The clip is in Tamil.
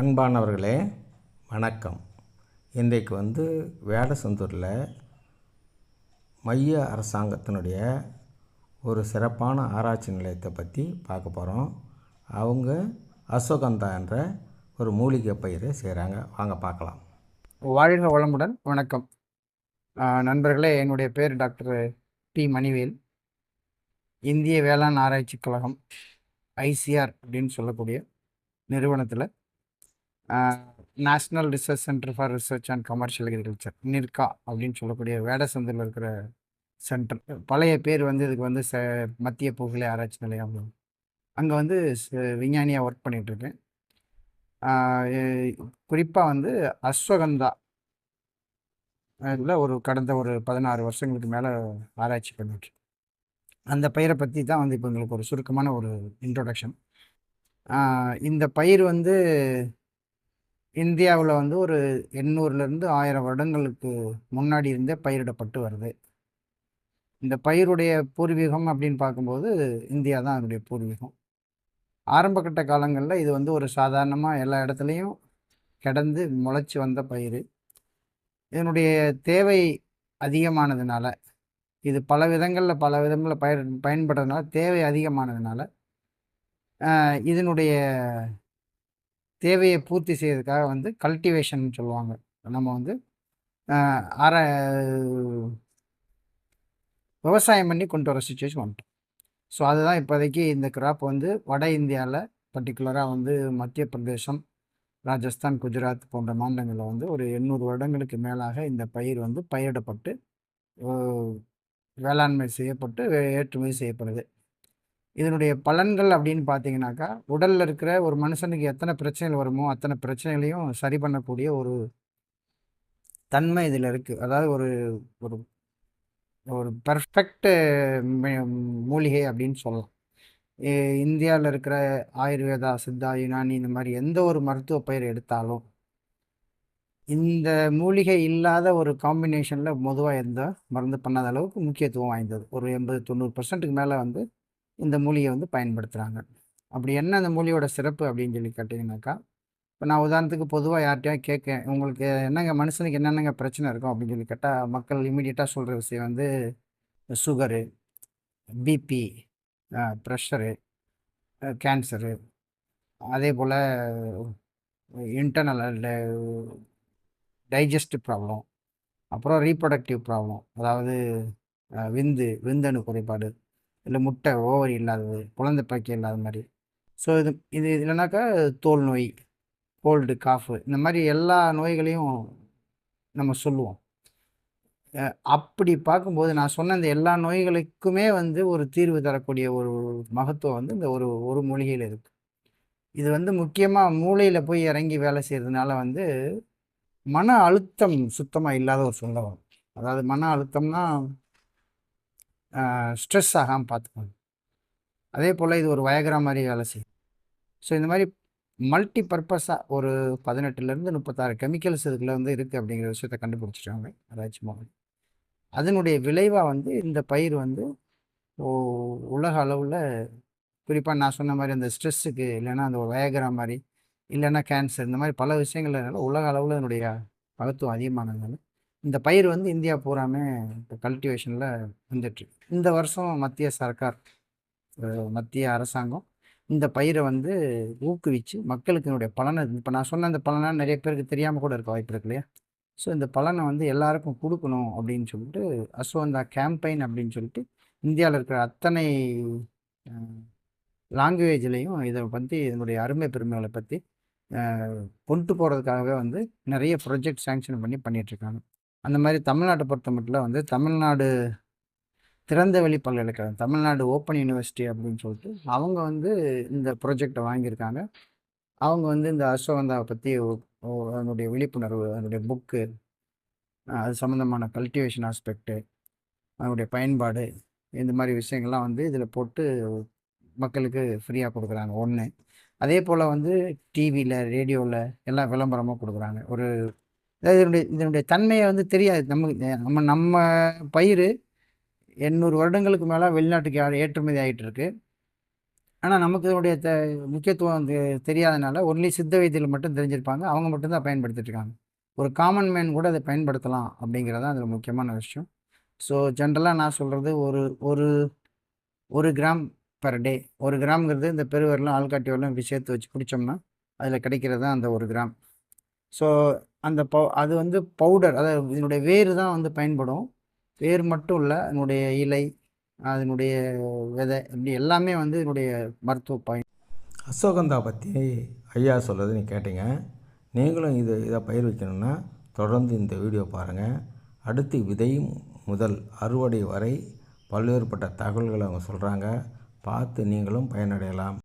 அன்பானவர்களே வணக்கம். இன்றைக்கு வந்து வேடசந்தூரில் மைய அரசாங்கத்தினுடைய ஒரு சிறப்பான ஆராய்ச்சி நிலையத்தை பற்றி பார்க்க போகிறோம் அவங்க அசோகந்தா என்ற ஒரு மூலிகை பயிரை செய்கிறாங்க வாங்க பார்க்கலாம். வாழ்க வளமுடன். வணக்கம். நண்பர்களே என்னுடைய பேர் டாக்டர் டி மணிவேல். இந்திய வேளாண் ஆராய்ச்சி கழகம் ஐசிஆர் அப்படின்னு சொல்லக்கூடிய நிறுவனத்தில் national research centre for research and commercial agriculture NIRCA அப்படின்னு சொல்லக்கூடிய வேடசந்தில் இருக்கிற சென்டர் பழைய பேர் வந்து இதுக்கு வந்து ச மத்திய புகழை ஆராய்ச்சி நிலையம். அங்கே வந்து விஞ்ஞானியாக ஒர்க் பண்ணிகிட்ருக்கேன் குறிப்பாக வந்து அஸ்வகந்தா இதில் ஒரு கடந்த ஒரு பதினாறு வருஷங்களுக்கு மேலே ஆராய்ச்சி பண்ணிட்டு அந்த பயிரை பற்றி தான் வந்து இப்போ எங்களுக்கு ஒரு சுருக்கமான ஒரு இன்ட்ரொடக்ஷன் இந்த பயிர் வந்து இந்தியாவில் வந்து ஒரு எண்ணூறுலேருந்து ஆயிரம் வருடங்களுக்கு முன்னாடி இருந்தே பயிரிடப்பட்டு வருது. இந்த பயிருடைய பூர்வீகம் அப்படின்னு பார்க்கும்போது இந்தியா தான் அதனுடைய பூர்வீகம். ஆரம்பகட்ட காலங்களில் இது வந்து ஒரு சாதாரணமாக எல்லா இடத்துலையும் கிடந்து முளைச்சி வந்த பயிர் இதனுடைய தேவை அதிகமானதுனால இது பல விதங்களில் பல விதங்களில் பயிர் பயன்படுறதுனால தேவை அதிகமானதுனால இதனுடைய தேவையை பூர்த்தி செய்யறதுக்காக வந்து கல்டிவேஷன் சொல்லுவாங்க. நம்ம வந்து அற விவசாயம் பண்ணி கொண்டு வர சுச்சுவேஷன் வந்துட்டோம். ஸோ அதுதான் இப்போதைக்கு இந்த கிராப் வந்து வட இந்தியாவில் பர்டிகுலராக வந்து மத்திய பிரதேசம் ராஜஸ்தான் குஜராத் போன்ற மாநிலங்களில் வந்து ஒரு எண்ணூறு வருடங்களுக்கு மேலாக இந்த பயிர் வந்து பயிரிடப்பட்டு வேளாண்மை செய்யப்பட்டு ஏற்றுமதி செய்யப்படுது. இதனுடைய பலன்கள் அப்படின்னு பார்த்தீங்கன்னாக்கா உடலில் இருக்கிற ஒரு மனுஷனுக்கு எத்தனை பிரச்சனைகள் வருமோ அத்தனை பிரச்சனைகளையும் சரி பண்ணக்கூடிய ஒரு தன்மை இதில் இருக்குது அதாவது ஒரு ஒரு ஒரு பர்ஃபெக்ட் மூலிகை அப்படின்னு சொல்லலாம். இந்தியாவில் இருக்கிற ஆயுர்வேதா சித்தா யுனானி இந்த மாதிரி எந்த ஒரு மருத்துவ பயிர் எடுத்தாலும் இந்த மூலிகை இல்லாத ஒரு காம்பினேஷனில் பொதுவாக எந்த மருந்து பண்ணாத அளவுக்கு முக்கியத்துவம் வாய்ந்தது. ஒரு எண்பது தொண்ணூறு பர்சன்ட்டுக்கு மேலே வந்து இந்த மூலிகை வந்து பயன்படுத்துகிறாங்க அப்படி என்ன அந்த மூலியோட சிறப்பு அப்படின்னு சொல்லி கேட்டிங்கனாக்கா இப்போ நான் உதாரணத்துக்கு பொதுவாக யார்கிட்டயா கேட்கேன் உங்களுக்கு என்னங்க மனுஷனுக்கு என்னென்னங்க பிரச்சனை இருக்கும்? அப்படின்னு சொல்லி கேட்டால் மக்கள் இமீடியட்டாக சொல்கிற விஷயம் வந்து சுகரு பிபி ப்ரெஷரு கேன்சரு அதே போல் இன்டர்னல் டைஜஸ்டிவ் ப்ராப்ளம் அப்புறம் ரீப்ரொடக்டிவ் ப்ராப்ளம் அதாவது விந்து விந்தணு குறைபாடு இல்லை முட்டை ஓவரி இல்லாதது குழந்தை பாக்கி இல்லாத மாதிரி ஸோ இது இது இல்லைனாக்கா தோல் நோய் கோல்டு காஃபு இந்த மாதிரி எல்லா நோய்களையும் நம்ம சொல்லுவோம். அப்படி பார்க்கும்போது நான் சொன்ன இந்த எல்லா நோய்களுக்குமே வந்து ஒரு தீர்வு தரக்கூடிய ஒரு மகத்துவம் வந்து இந்த ஒரு ஒரு மூலிகையில் இருக்குது இது வந்து முக்கியமாக மூளையில் போய் இறங்கி வேலை செய்கிறதுனால வந்து மன அழுத்தம் சுத்தமாக இல்லாத ஒரு சொந்தம் அதாவது மன அழுத்தம்னா ஸ்ட்ரெஸ் ஆகாமல் பார்த்துக்கோங்க அதே போல் இது ஒரு வயகிற மாதிரி வேலை செய்யும். ஸோ இந்த மாதிரி மல்டி பர்பஸாக ஒரு பதினெட்டுலேருந்து முப்பத்தாறு கெமிக்கல்ஸ் இதுக்குள்ள வந்து இருக்குது அப்படிங்கிற விஷயத்த கண்டுபிடிச்சிட்டாங்க ஆராய்ச்சி மூலம் அதனுடைய விளைவாக வந்து இந்த பயிர் வந்து உலக அளவில் குறிப்பாக நான் சொன்ன மாதிரி அந்த ஸ்ட்ரெஸ்ஸுக்கு இல்லைன்னா அந்த வயகிற மாதிரி இல்லைன்னா கேன்சர் இந்த மாதிரி பல விஷயங்கள்னால உலக அளவில் அதனுடைய மகத்துவம் அதிகமானதுனால இந்த பயிர் வந்து இந்தியா பூராமே இப்போ கல்டிவேஷனில் வந்துட்டு இந்த வருஷம் மத்திய சர்க்கார் மத்திய அரசாங்கம் இந்த பயிரை வந்து ஊக்குவிச்சு மக்களுக்கு என்னுடைய பலனை இப்போ நான் சொன்ன அந்த பலனை நிறைய பேருக்கு தெரியாமல் கூட இருக்க வாய்ப்பு இருக்கு இல்லையா? ஸோ இந்த பலனை வந்து எல்லாருக்கும் கொடுக்கணும் அப்படின்னு சொல்லிட்டு அஸ்வந்தா கேம்பெயின் அப்படின்னு சொல்லிட்டு இந்தியாவில் இருக்கிற அத்தனை லாங்குவேஜ்லேயும் இதை பற்றி இதனுடைய அருமை பெருமைகளை பற்றி கொண்டு போகிறதுக்காகவே வந்து நிறைய ப்ரொஜெக்ட் சேங்ஷன் பண்ணி பண்ணிகிட்ருக்காங்க அந்த மாதிரி தமிழ்நாட்டை பொறுத்த மட்டும் வந்து தமிழ்நாடு திறந்தவெளி பல்கலைக்கழகம் தமிழ்நாடு ஓப்பன் யூனிவர்சிட்டி அப்படின்னு சொல்லிட்டு அவங்க வந்து இந்த ப்ரொஜெக்டை வாங்கியிருக்காங்க. அவங்க வந்து இந்த அஸ்வகந்தாவை பற்றி அதனுடைய விழிப்புணர்வு அதனுடைய புக்கு அது சம்மந்தமான கல்டிவேஷன் ஆஸ்பெக்டு அதனுடைய பயன்பாடு இந்த மாதிரி விஷயங்கள்லாம் வந்து இதில் போட்டு மக்களுக்கு ஃப்ரீயாக கொடுக்குறாங்க. ஒன்று அதே போல் வந்து டிவியில் ரேடியோவில் எல்லாம் விளம்பரமாக கொடுக்குறாங்க. ஒரு இதனுடைய இதனுடைய தன்மையை வந்து தெரியாது. நமக்கு நம்ம நம்ம பயிர் எண்ணூறு வருடங்களுக்கு மேலே வெளிநாட்டுக்கு ஏற்றுமதி ஆகிட்டு இருக்கு ஆனால் நமக்கு இதனுடைய த முக்கியத்துவம் வந்து தெரியாதனால ஒன்லி சித்த வைத்தியில் மட்டும் தெரிஞ்சிருப்பாங்க. அவங்க மட்டும் தான் பயன்படுத்திட்டு இருக்காங்க. ஒரு காமன் மேன் கூட அதை பயன்படுத்தலாம் அப்படிங்கிறது தான் அதில் முக்கியமான விஷயம். ஸோ ஜென்ரலாக நான் சொல்கிறது ஒரு ஒரு ஒரு கிராம் பர் டே ஒரு கிராம்ங்கிறது இந்த பெருவரலும் ஆள்காட்டி வரலும் இப்படி சேர்த்து வச்சு குடித்தோம்னா அதில் கிடைக்கிறது தான் அந்த ஒரு கிராம் ஸோ அந்த பவு அது வந்து பவுடர் அதாவது இதனுடைய வேர் தான் வந்து பயன்படும். வேர் மட்டும் இல்லை அதனுடைய இலை அதனுடைய விதை இப்படி எல்லாமே வந்து இதனுடைய மருத்துவ பயன் அசோகந்தா பற்றி ஐயா சொல்கிறது நீ கேட்டீங்க. நீங்களும் இது இதை பயிர் வைக்கணும்னா தொடர்ந்து இந்த வீடியோ பாருங்கள் அடுத்து விதை முதல் அறுவடை வரை பல்வேறுபட்ட தகவல்களை அவங்க சொல்கிறாங்க பார்த்து நீங்களும் பயனடையலாம்.